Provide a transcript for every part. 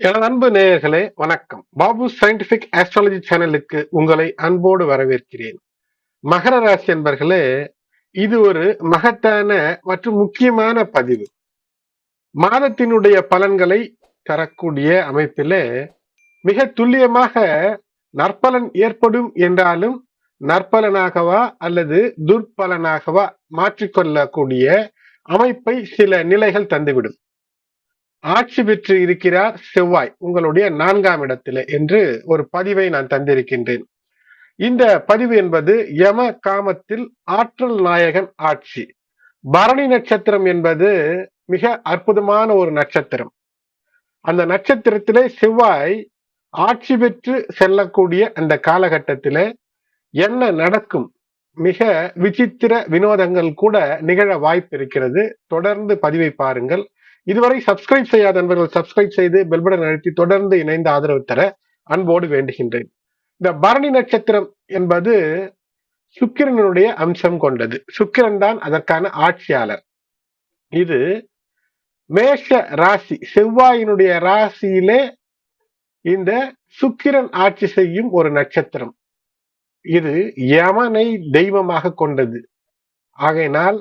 எனது அன்பு நேயர்களே வணக்கம். பாபு சயின்டிபிக் ஆஸ்ட்ராலஜி சேனலுக்கு உங்களை அன்போடு வரவேற்கிறேன். மகர ராசி என்பர்களே இது ஒரு மகத்தான மற்றும் முக்கியமான பதிவு. மாதத்தினுடைய பலன்களை தரக்கூடிய அமைப்பிலே மிக துல்லியமாக நற்பலன் ஏற்படும் என்றாலும் நற்பலனாகவா அல்லது துர்பலனாகவா மாற்றிக்கொள்ளக்கூடிய அமைப்பை சில நிலைகள் தந்துவிடும். ஆட்சி பெற்று இருக்கிறார் செவ்வாய் உங்களுடைய நான்காம் இடத்திலே என்று ஒரு பதிவை நான் தந்திருக்கின்றேன். இந்த பதிவு என்பது யம காமத்தில் ஆற்றல் நாயகன் ஆட்சி. பரணி நட்சத்திரம் என்பது மிக அற்புதமான ஒரு நட்சத்திரம். அந்த நட்சத்திரத்திலே செவ்வாய் ஆட்சி பெற்று செல்லக்கூடிய அந்த காலகட்டத்திலே என்ன நடக்கும்? மிக விசித்திர வினோதங்கள் கூட நிகழ வாய்ப்பு இருக்கிறது தொடர்ந்து பதிவை பாருங்கள். இதுவரை சப்ஸ்கிரைப் செய்யாத நண்பர்கள் சப்ஸ்கிரைப் செய்து பெல்படன் அழுத்தி தொடர்ந்து இணைந்து ஆதரவு தர அன்போடு வேண்டுகின்றேன். இந்த பரணி நட்சத்திரம் என்பது சுக்கிரனுடைய அம்சம் கொண்டது. சுக்கிரன் தான் அதற்கான ஆட்சியாளர். இது மேஷ ராசி செவ்வாயினுடைய ராசியிலே இந்த சுக்கிரன் ஆட்சி செய்யும் ஒரு நட்சத்திரம். இது யமனை தெய்வமாக கொண்டது. ஆகையினால்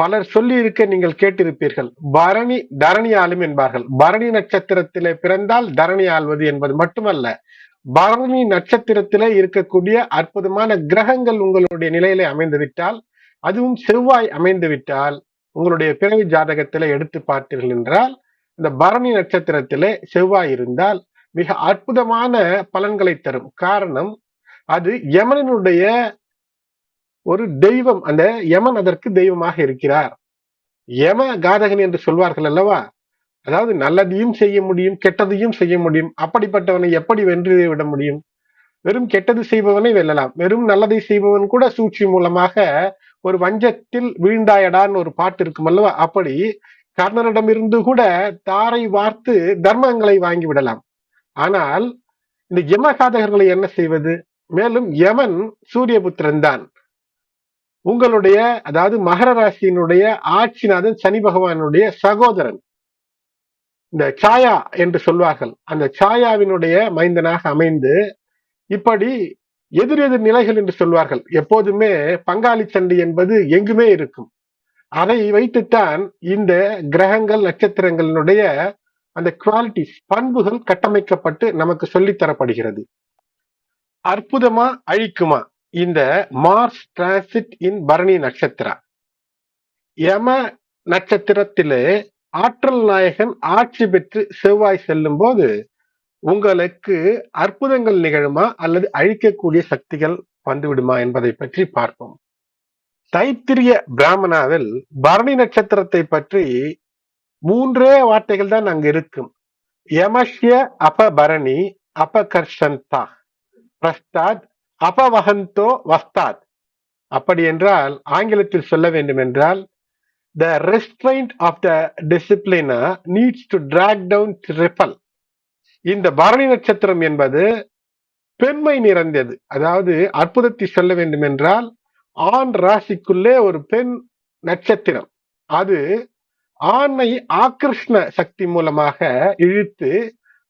பலர் சொல்லி இருக்க நீங்கள் கேட்டிருப்பீர்கள் பரணி தரணி ஆளும் என்பார்கள். பரணி நட்சத்திரத்திலே பிறந்தால் தரணி ஆள்வது என்பது மட்டுமல்ல பரணி நட்சத்திரத்திலே இருக்கக்கூடிய அற்புதமான கிரகங்கள் உங்களுடைய நிலையிலே அமைந்துவிட்டால் அதுவும் செவ்வாய் அமைந்துவிட்டால் உங்களுடைய பிறவி ஜாதகத்திலே எடுத்து பார்த்தீர்கள் என்றால் இந்த பரணி நட்சத்திரத்திலே செவ்வாய் இருந்தால் மிக அற்புதமான பலன்களை தரும். காரணம் அது யமனினுடைய ஒரு தெய்வம் அந்த யமன் அதற்கு தெய்வமாக இருக்கிறார். யம காதகன் என்று சொல்வார்கள் அல்லவா? அதாவது நல்லதையும் செய்ய முடியும் கெட்டதையும் செய்ய முடியும். அப்படிப்பட்டவனை எப்படி வென்று விட முடியும்? வெறும் கெட்டது செய்பவனை வெல்லலாம். வெறும் நல்லதை செய்பவன் கூட சூழ்ச்சி மூலமாக ஒரு வஞ்சத்தில் வீழ்ந்தாயடான்னு ஒரு பாட்டு இருக்கும் அல்லவா? அப்படி கர்ணனிடமிருந்து கூட தாரை வார்த்து தர்மங்களை வாங்கி விடலாம். ஆனால் இந்த யம காதகர்களை என்ன செய்வது? மேலும் யமன் சூரியபுத்திரன் தான். உங்களுடைய அதாவது மகர ராசியினுடைய ஆட்சிநாதன் சனி பகவானுடைய சகோதரன். இந்த சாயா என்று சொல்வார்கள். அந்த சாயாவினுடைய மைந்தனாக அமைந்து இப்படி எதிர் எதிர் நிலைகள் என்று சொல்வார்கள். எப்போதுமே பங்காளி சண்டை என்பது எங்குமே இருக்கும். அதை வைத்துத்தான் இந்த கிரகங்கள் நட்சத்திரங்களினுடைய அந்த குவாலிட்டிஸ் பண்புகள் கட்டமைக்கப்பட்டு நமக்கு சொல்லித்தரப்படுகிறது. அற்புதமா அழிக்குமா? இந்த மார்ஸ் டிரான்சிட் இன் பரணி நட்சத்திரா யம நட்சத்திரத்திலே ஆற்றல் நாயகன் ஆட்சி பெற்று செவ்வாய் செல்லும் போது உங்களுக்கு அற்புதங்கள் நிகழுமா அல்லது அழிக்கக்கூடிய சக்திகள் வந்துவிடுமா என்பதை பற்றி பார்ப்போம். தைத்திரிய பிராமணாவில் பரணி நட்சத்திரத்தை பற்றி மூன்றே வார்த்தைகள் தான் அங்கு இருக்கும். யமஷ்ய அபபரணி அபகர்ஷந்தா. பிரஸ்தாத் அபவகந்தோ வஸ்தாத். அப்படி என்றால் ஆங்கிலத்தில் சொல்ல வேண்டும் என்றால் the restraint of the டிசிப்ளினா needs to track down ripple இந்த பரணி நட்சத்திரம் என்பது பெண்மை நிறைந்தது. அதாவது அற்புதத்தை சொல்ல வேண்டும் என்றால் ஆண் ராசிக்குள்ளே ஒரு பெண் நட்சத்திரம். அது ஆணை ஆக்கிருஷ்ண சக்தி மூலமாக இழுத்து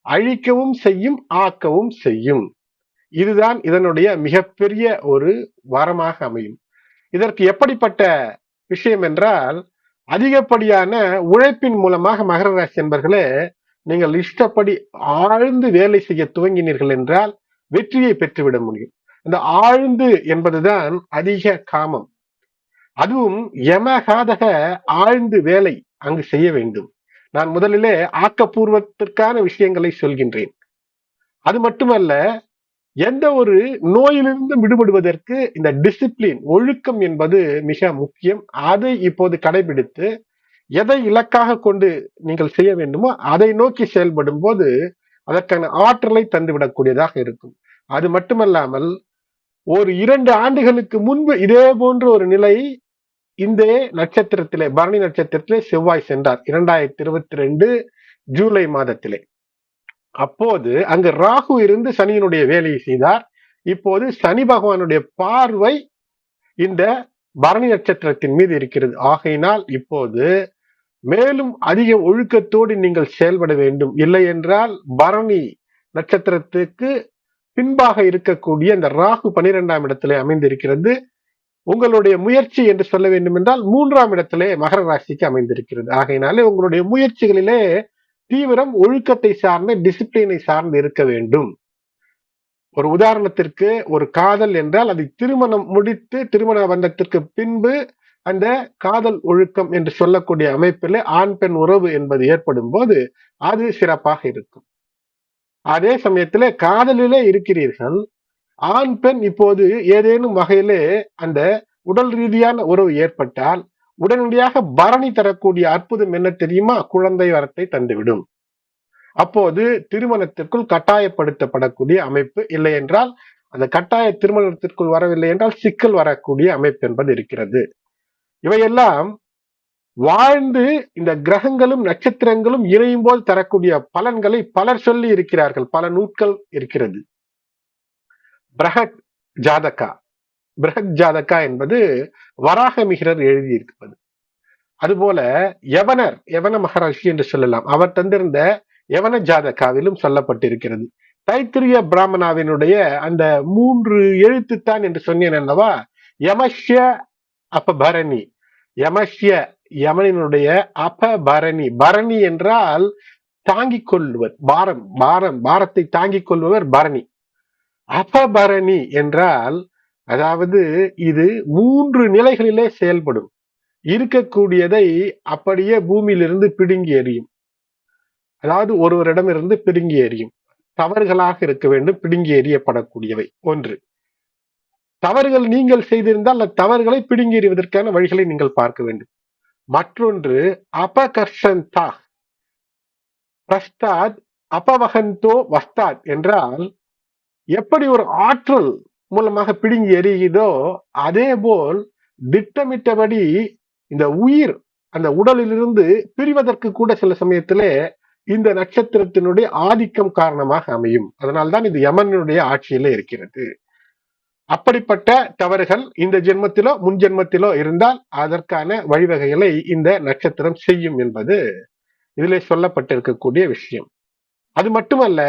அழிக்கவும் செய்யும் ஆக்கவும் செய்யும். இதுதான் இதனுடைய மிகப்பெரிய ஒரு வரமாக அமையும். இதற்கு எப்படிப்பட்ட விஷயம் என்றால் அதிகப்படியான உழைப்பின் மூலமாக மகர ராசி என்பர்களே நீங்கள் இஷ்டப்படி ஆழ்ந்து வேலை செய்ய துவங்கினீர்கள் என்றால் வெற்றியை பெற்றுவிட முடியும். அந்த ஆழ்ந்து என்பதுதான் அதிக காமம். அதுவும் யமகாதக ஆழ்ந்து வேலை அங்கு செய்ய வேண்டும். நான் முதலிலே ஆக்கப்பூர்வத்திற்கான விஷயங்களை சொல்கின்றேன். அது மட்டுமல்ல எந்த ஒரு நோயிலிருந்து விடுபடுவதற்கு இந்த டிசிப்ளின் ஒழுக்கம் என்பது மிக முக்கியம். அதை இப்போது கடைபிடித்து எதை இலக்காக கொண்டு நீங்கள் செய்ய வேண்டுமோ அதை நோக்கி செயல்படும் போது அதற்கான ஆற்றலை தந்துவிடக்கூடியதாக இருக்கும். அது மட்டுமல்லாமல் ஒரு இரண்டு ஆண்டுகளுக்கு முன்பு இதே போன்ற ஒரு நிலை இந்த நட்சத்திரத்திலே பரணி நட்சத்திரத்திலே செவ்வாய் சென்றார். இரண்டாயிரத்தி இருபத்தி ரெண்டு ஜூலை மாதத்திலே. அப்போது அங்கு ராகு இருந்து சனியினுடைய வேலையை செய்தார். இப்போது சனி பகவானுடைய பார்வை இந்த பரணி நட்சத்திரத்தின் மீது இருக்கிறது. ஆகையினால் இப்போது மேலும் அதிக ஒழுக்கத்தோடு நீங்கள் செயல்பட வேண்டும். இல்லை என்றால் பரணி நட்சத்திரத்துக்கு பின்பாக இருக்கக்கூடிய இந்த ராகு பனிரெண்டாம் இடத்திலே அமைந்திருக்கிறது. உங்களுடைய முயற்சி என்று சொல்ல வேண்டும் என்றால் மூன்றாம் இடத்திலே மகர ராசிக்கு அமைந்திருக்கிறது. ஆகையினாலே உங்களுடைய முயற்சிகளிலே தீவிரம் ஒழுக்கத்தை சார்ந்த டிசிப்ளினை சார்ந்து இருக்க வேண்டும். ஒரு உதாரணத்திற்கு ஒரு காதல் என்றால் அதை திருமணம் முடித்து திருமண பந்தத்திற்கு பின்பு அந்த காதல் ஒழுக்கம் என்று சொல்லக்கூடிய அமைப்பில் ஆண் பெண் உறவு என்பது ஏற்படும் போது அது சிறப்பாக இருக்கும். அதே சமயத்துல காதலிலே இருக்கிறீர்கள் ஆண் பெண் இப்போது ஏதேனும் வகையிலே அந்த உடல் ரீதியான உறவு ஏற்பட்டால் உடனடியாக பரணி தரக்கூடிய அற்புதம் என்ன தெரியுமா? குழந்தை வரத்தை தந்துவிடும். அப்போது திருமணத்திற்குள் கட்டாயப்படுத்தப்படக்கூடிய அமைப்பு இல்லை என்றால் அந்த கட்டாய திருமணத்திற்குள் வரவில்லை என்றால் சிக்கல் வரக்கூடிய அமைப்பு என்பது இருக்கிறது. இவையெல்லாம் வாழ்ந்து இந்த கிரகங்களும் நட்சத்திரங்களும் இணையும் போது தரக்கூடிய பலன்களை பலர் சொல்லி இருக்கிறார்கள். பல நூட்கள் இருக்கிறது. பிரகட் ஜாதகா. பிரகத் ஜாதகா என்பது வராக மிகிரர் எழுதியிருப்பது அதுபோல யவனர் யவன மகராட்சி என்று சொல்லலாம். அவர் தந்திருந்த யவன ஜாதகாவிலும் சொல்லப்பட்டிருக்கிறது. தைத்திரிய பிராமணாவினுடைய அந்த மூன்று எழுத்துத்தான் என்று சொன்னேன் அல்லவா? யமஷ்ய அபபரணி. யமஷ்ய யமனினுடைய அபபரணி. பரணி என்றால் தாங்கிக் கொள்வர் பாரம் பாரம் பாரத்தை தாங்கிக் கொள்பவர் பரணி. அபபரணி என்றால் அதாவது இது மூன்று நிலைகளிலே செயல்படும். இருக்கக்கூடியதை அப்படியே பூமியிலிருந்து பிடுங்கி எறியும். அதாவது ஒருவரிடமிருந்து பிடுங்கி எறியும். தவறுகளாக இருக்க வேண்டும் பிடுங்கி எறியப்படக்கூடியவை. ஒன்று. தவறுகள் நீங்கள் செய்திருந்தால் அந்த தவறுகளை பிடுங்கி எறிவதற்கான வழிகளை நீங்கள் பார்க்க வேண்டும். மற்றொன்று அபகர்ஷந்தா. பிரஸ்தாத் அபவகந்தோ வஸ்தாத் என்றால் எப்படி ஒரு ஆற்றல் மூலமாக பிடுங்கி எறியுதோ அதே போல் திட்டமிட்டபடி இந்த உயிர் அந்த உடலிலிருந்து பிரிவதற்கு கூட சில சமயத்திலே இந்த நட்சத்திரத்தினுடைய ஆதிக்கம் காரணமாக அமையும். அதனால்தான் இது யமனுடைய ஆட்சியில இருக்கிறது. அப்படிப்பட்ட தவறுகள் இந்த ஜென்மத்திலோ முன் ஜென்மத்திலோ இருந்தால் அதற்கான வழிவகைகளை இந்த நட்சத்திரம் செய்யும் என்பது இதிலே சொல்லப்பட்டிருக்கக்கூடிய விஷயம். அது மட்டுமல்ல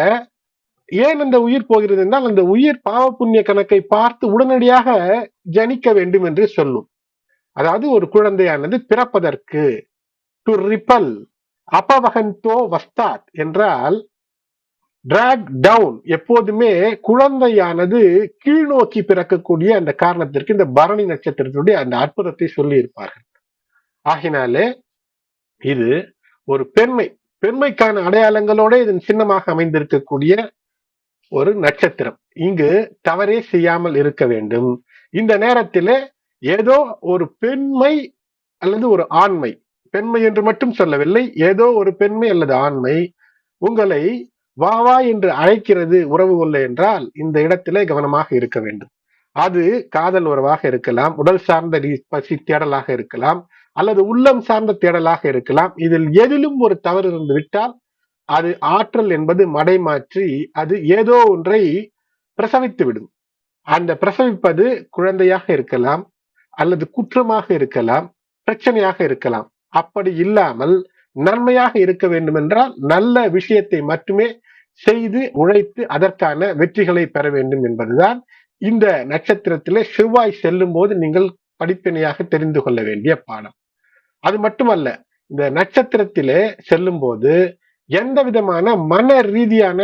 ஏன் அந்த உயிர் போகிறது என்றால் அந்த உயிர் பாவ புண்ணிய கணக்கை பார்த்து உடனடியாக ஜனிக்க வேண்டும் என்று சொல்லும். அதாவது ஒரு குழந்தையானது பிறப்பதற்கு டு ரிப்பல் அபவகந்தோ வஸ்தாத் என்றால் டிராக் டவுன் எப்போதுமே குழந்தையானது கீழ்நோக்கி பிறக்கக்கூடிய அந்த காரணத்திற்கு இந்த பரணி நட்சத்திரத்துடைய அந்த அற்புதத்தை சொல்லி இருப்பார்கள் ஆகினாலே இது ஒரு பெண்மை பெண்மைக்கான அடையாளங்களோட இதன் சின்னமாக அமைந்திருக்கக்கூடிய ஒரு நட்சத்திரம். இங்கு தவறே செய்யாமல் இருக்க வேண்டும். இந்த நேரத்திலே ஏதோ ஒரு பெண்மை அல்லது ஒரு ஆண்மை பெண்மை என்று மட்டும் சொல்லவில்லை ஏதோ ஒரு பெண்மை அல்லது ஆண்மை உங்களை வா வா என்று அழைக்கிறது உறவு கொள்ள என்றால் இந்த இடத்திலே கவனமாக இருக்க வேண்டும். அது காதல் உறவாக இருக்கலாம் உடல் சார்ந்த பசி தேடலாக இருக்கலாம் அல்லது உள்ளம் சார்ந்த தேடலாக இருக்கலாம். இதில் எதிலும் ஒரு தவறு இருந்து விட்டால் அது ஆற்றல் என்பது மடைமாற்றி அது ஏதோ ஒன்றை பிரசவித்து விடும். அந்த பிரசவிப்பது குழந்தையாக இருக்கலாம் அல்லது குற்றமாக இருக்கலாம் பிரச்சனையாக இருக்கலாம். அப்படி இல்லாமல் நன்மையாக இருக்க வேண்டும் என்றால் நல்ல விஷயத்தை மட்டுமே செய்து உழைத்து அதற்கான வெற்றிகளை பெற வேண்டும் என்பதுதான் இந்த நட்சத்திரத்திலே செவ்வாய் செல்லும் போது நீங்கள் படிப்பினையாக தெரிந்து கொள்ள வேண்டிய பாடம். அது மட்டுமல்ல இந்த நட்சத்திரத்திலே செல்லும் போது எந்த விதமான மன ரீதியான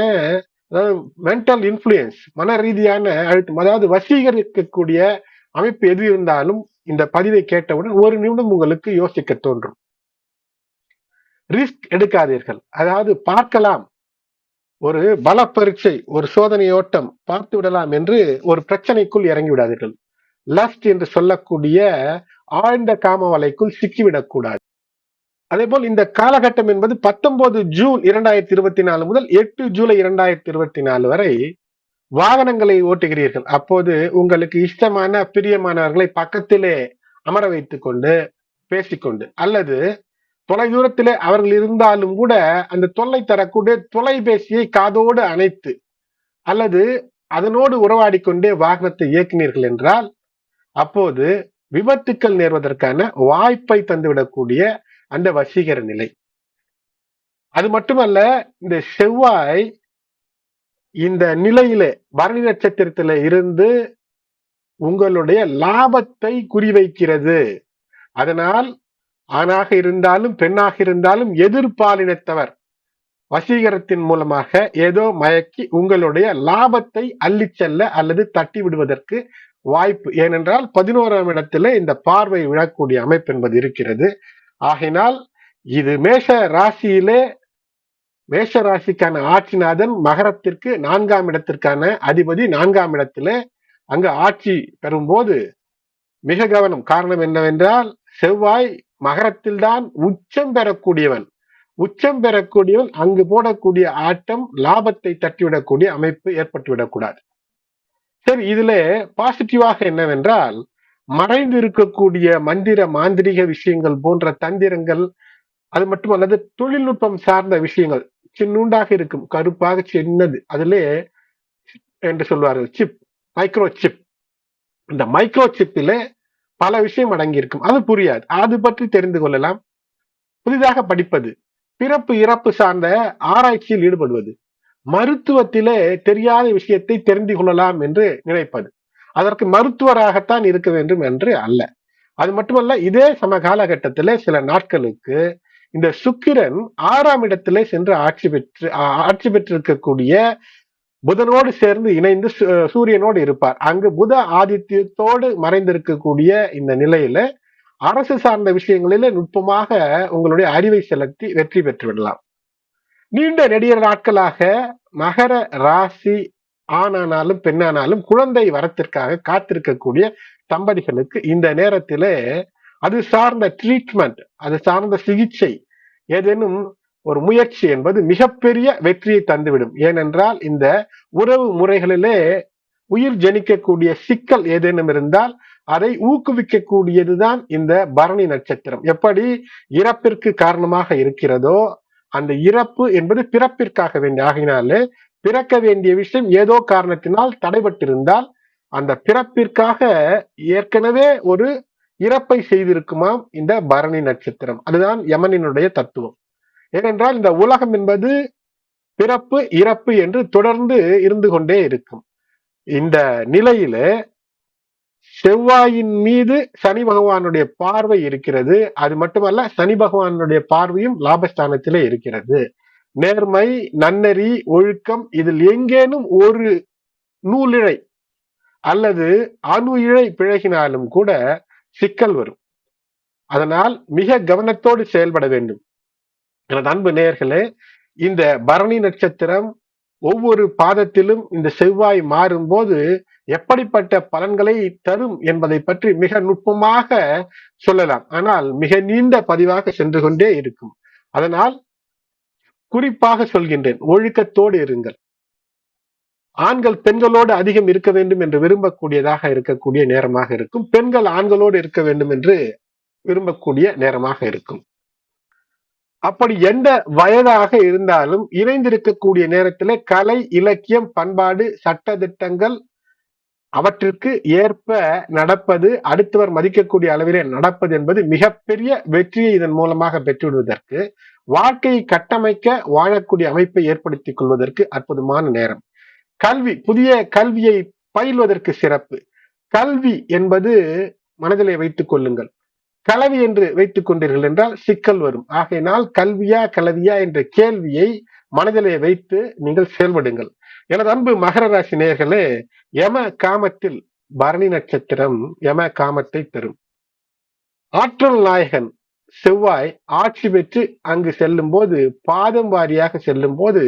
அதாவது மென்டல் இன்ஃப்ளூயன்ஸ் மன ரீதியான அழுத்தம் அதாவது வசீகரிக்கக்கூடிய அமைப்பு எது இருந்தாலும் இந்த பதிவை கேட்டவுடன் ஒரு நிமிடம் உங்களுக்கு யோசிக்க தோன்றும். ரிஸ்க் எடுக்காதீர்கள். அதாவது பார்க்கலாம். ஒரு பல பரீட்சை ஒரு சோதனையோட்டம் பார்த்து விடலாம் என்று ஒரு பிரச்சனைக்குள் இறங்கி விடாதீர்கள். லஸ்ட் என்று சொல்லக்கூடிய ஆழ்ந்த காம வலைக்குள் அதே போல் இந்த காலகட்டம் என்பது பத்தொன்பது ஜூன் இரண்டாயிரத்தி இருபத்தி நாலு முதல் எட்டு ஜூலை இரண்டாயிரத்தி இருபத்தி நாலு வரை வாகனங்களை ஓட்டுகிறீர்கள். அப்போது உங்களுக்கு இஷ்டமான பிரியமானவர்களை பக்கத்திலே அமர வைத்துக் கொண்டு பேசிக்கொண்டு அல்லது தொலைதூரத்திலே அவர்கள் இருந்தாலும் கூட அந்த தொல்லை தரக்கூடிய தொலைபேசியை காதோடு அணைத்து அல்லது அதனோடு உறவாடி கொண்டே வாகனத்தை இயக்கினீர்கள் என்றால் அப்போது விபத்துக்கள் நேர்வதற்கான வாய்ப்பை தந்துவிடக்கூடிய அந்த வசீகர நிலை. அது மட்டுமல்ல இந்த செவ்வாய் இந்த நிலையில பரணி நட்சத்திரத்துல இருந்து உங்களுடைய லாபத்தை குறிவைக்கிறது. அதனால் ஆணாக இருந்தாலும் பெண்ணாக இருந்தாலும் எதிர்பாலினத்தவர் வசீகரத்தின் மூலமாக ஏதோ மயக்கி உங்களுடைய லாபத்தை அள்ளி செல்ல அல்லது தட்டி விடுவதற்கு வாய்ப்பு. ஏனென்றால் பதினோராம் இடத்துல இந்த பார்வை விழக்கூடிய அமைப்பு என்பது இருக்கிறது. ஆகினால் இது மேஷ ராசியிலே மேஷ ராசிக்கான ஆட்சிநாதன் மகரத்திற்கு நான்காம் இடத்திற்கான அதிபதி நான்காம் இடத்திலே அங்கு ஆட்சி பெறும்போது மிக கவனம். காரணம் என்னவென்றால் செவ்வாய் மகரத்தில்தான் உச்சம் பெறக்கூடியவன். உச்சம் பெறக்கூடியவன் அங்கு போடக்கூடிய ஆட்டம் லாபத்தை தட்டிவிடக்கூடிய அமைப்பு ஏற்பட்டுவிடக்கூடாது. சரி இதுல பாசிட்டிவாக என்னவென்றால் மறைந்து இருக்கக்கூடிய மந்திர மாந்திரிக விஷயங்கள் போன்ற தந்திரங்கள் அது மட்டும் அல்லது தொழில்நுட்பம் சார்ந்த விஷயங்கள் சின்னூண்டாக இருக்கும் கருப்பாக சின்னது அதிலே என்று சொல்வார்கள் சிப் மைக்ரோ சிப் இந்த மைக்ரோ சிப்பிலே பல விஷயம் அடங்கியிருக்கும். அது புரியாது. அது பற்றி தெரிந்து கொள்ளலாம். புதிதாக படிப்பது பிறப்பு இறப்பு சார்ந்த ஆராய்ச்சியில் ஈடுபடுவது மருத்துவத்திலே தெரியாத விஷயத்தை தெரிந்து கொள்ளலாம் என்று நினைப்பது. அதற்கு மருத்துவராகத்தான் இருக்க வேண்டும் என்று அல்ல. அது மட்டுமல்ல இதே சம காலகட்டத்திலே சில நாட்களுக்கு இந்த சுக்கிரன் ஆறாம் இடத்திலே சென்று ஆட்சி பெற்று ஆட்சி பெற்றிருக்கக்கூடிய புதனோடு சேர்ந்து இணைந்து சூரியனோடு இருப்பார். அங்கு புத ஆதித்யத்தோடு மறைந்திருக்கக்கூடிய இந்த நிலையில அரசு சார்ந்த விஷயங்களில நுட்பமாக உங்களுடைய அறிவை செலுத்தி வெற்றி பெற்று விடலாம். நீண்ட நெடிய நாட்களாக மகர ராசி ஆணானாலும் பெண்ணானாலும் குழந்தை வரத்திற்காக காத்திருக்கக்கூடிய தம்பதிகளுக்கு இந்த நேரத்திலே அது சார்ந்த ட்ரீட்மெண்ட் அது சார்ந்த சிகிச்சை ஏதேனும் ஒரு முயற்சி என்பது மிகப்பெரிய வெற்றியை தந்துவிடும். ஏனென்றால் இந்த உறவு முறைகளிலே உயிர் ஜனிக்கக்கூடிய சிக்கல் ஏதேனும் இருந்தால் அதை ஊக்குவிக்கக்கூடியதுதான் இந்த பரணி நட்சத்திரம். எப்படி இறப்பிற்கு காரணமாக இருக்கிறதோ அந்த இறப்பு என்பது பிறப்பிற்காக வேண்டிய ஆகினாலே பிறக்க வேண்டிய விஷயம் ஏதோ காரணத்தினால் தடைபட்டிருந்தால் அந்த பிறப்பிற்காக ஏற்கனவே ஒரு இறப்பை செய்திருக்குமாம் இந்த பரணி நட்சத்திரம். அதுதான் யமனினுடைய தத்துவம். ஏனென்றால் இந்த உலகம் என்பது பிறப்பு இறப்பு என்று தொடர்ந்து இருந்து கொண்டே இருக்கும். இந்த நிலையில செவ்வாயின் மீது சனி பகவானுடைய பார்வை இருக்கிறது. அது மட்டுமல்ல சனி பகவானுடைய பார்வையும் லாபஸ்தானத்திலே இருக்கிறது. நேர்மை நன்னெறி ஒழுக்கம் இதில் எங்கேனும் ஒரு நூலிழை அல்லது அணு இழை பிழகினாலும் கூட சிக்கல் வரும். அதனால் மிக கவனத்தோடு செயல்பட வேண்டும். எனது அன்பு நேயர்களே இந்த பரணி நட்சத்திரம் ஒவ்வொரு பாதத்திலும் இந்த செவ்வாய் மாறும்போது எப்படிப்பட்ட பலன்களை தரும் என்பதை பற்றி மிக நுட்பமாக சொல்லலாம். ஆனால் மிக நீண்ட பதிவாக சென்று கொண்டே இருக்கும். அதனால் குறிப்பாக சொல்கின்றேன் ஒழுக்கத்தோடு இருங்கள். ஆண்கள் பெண்களோடு அதிகம் இருக்க வேண்டும் என்று விரும்பக்கூடியதாக இருக்கக்கூடிய நேரமாக இருக்கும். பெண்கள் ஆண்களோடு இருக்க வேண்டும் என்று விரும்பக்கூடிய நேரமாக இருக்கும். அப்படி எந்த வயதாக இருந்தாலும் இணைந்திருக்கக்கூடிய நேரத்திலே கலை இலக்கியம் பண்பாடு சட்ட திட்டங்கள் அவற்றிற்கு ஏற்ப நடப்பது அடுத்தவர் மதிக்கக்கூடிய அளவிலே நடப்பது என்பது மிகப்பெரிய வெற்றியை இதன் மூலமாக பெற்றுவிடுவதற்கு வாழ்க்கையை கட்டமைக்க வாழக்கூடிய அமைப்பை ஏற்படுத்திக் கொள்வதற்கு அற்புதமான நேரம். கல்வி புதிய கல்வியை பயில்வதற்கு சிறப்பு. கல்வி என்பது மனதிலே வைத்துக் கொள்ளுங்கள். கலவி என்று வைத்துக் கொண்டீர்கள் என்றால் சிக்கல் வரும். ஆகையினால் கல்வியா கலவியா என்ற கேள்வியை மனதிலே வைத்து நீங்கள் செயல்படுங்கள். எனது அன்பு மகர ராசி நேர்களே யம காமத்தில் பரணி நட்சத்திரம் யம காமத்தை தரும் ஆற்றல் நாயகன் செவ்வாய் ஆட்சி பெற்று அங்கு செல்லும் போது பாதம் வாரியாக செல்லும் போது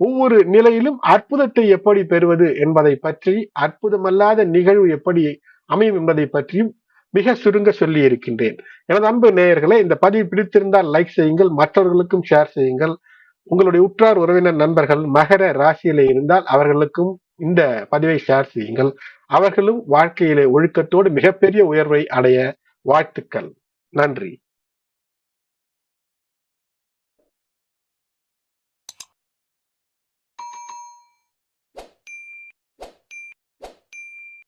ஒவ்வொரு நிலையிலும் அற்புதத்தை எப்படி பெறுவது என்பதை பற்றி அற்புதமல்லாத நிகழ்வு எப்படி அமையும் என்பதை பற்றியும் மிக சுருங்க சொல்லி இருக்கின்றேன் எனது அன்பு நேயர்களை இந்த பதிவு பிடித்திருந்தால் லைக் செய்யுங்கள் மற்றவர்களுக்கும் ஷேர் செய்யுங்கள். உங்களுடைய உற்றார் உறவினர் நண்பர்கள் மகர ராசியிலே இருந்தால் அவர்களுக்கும் இந்த பதிவை ஷேர் செய்யுங்கள். அவர்களும் வாழ்க்கையிலே ஒழுக்கத்தோடு மிகப்பெரிய உயர்வை அடைய வாழ்த்துக்கள். நன்றி.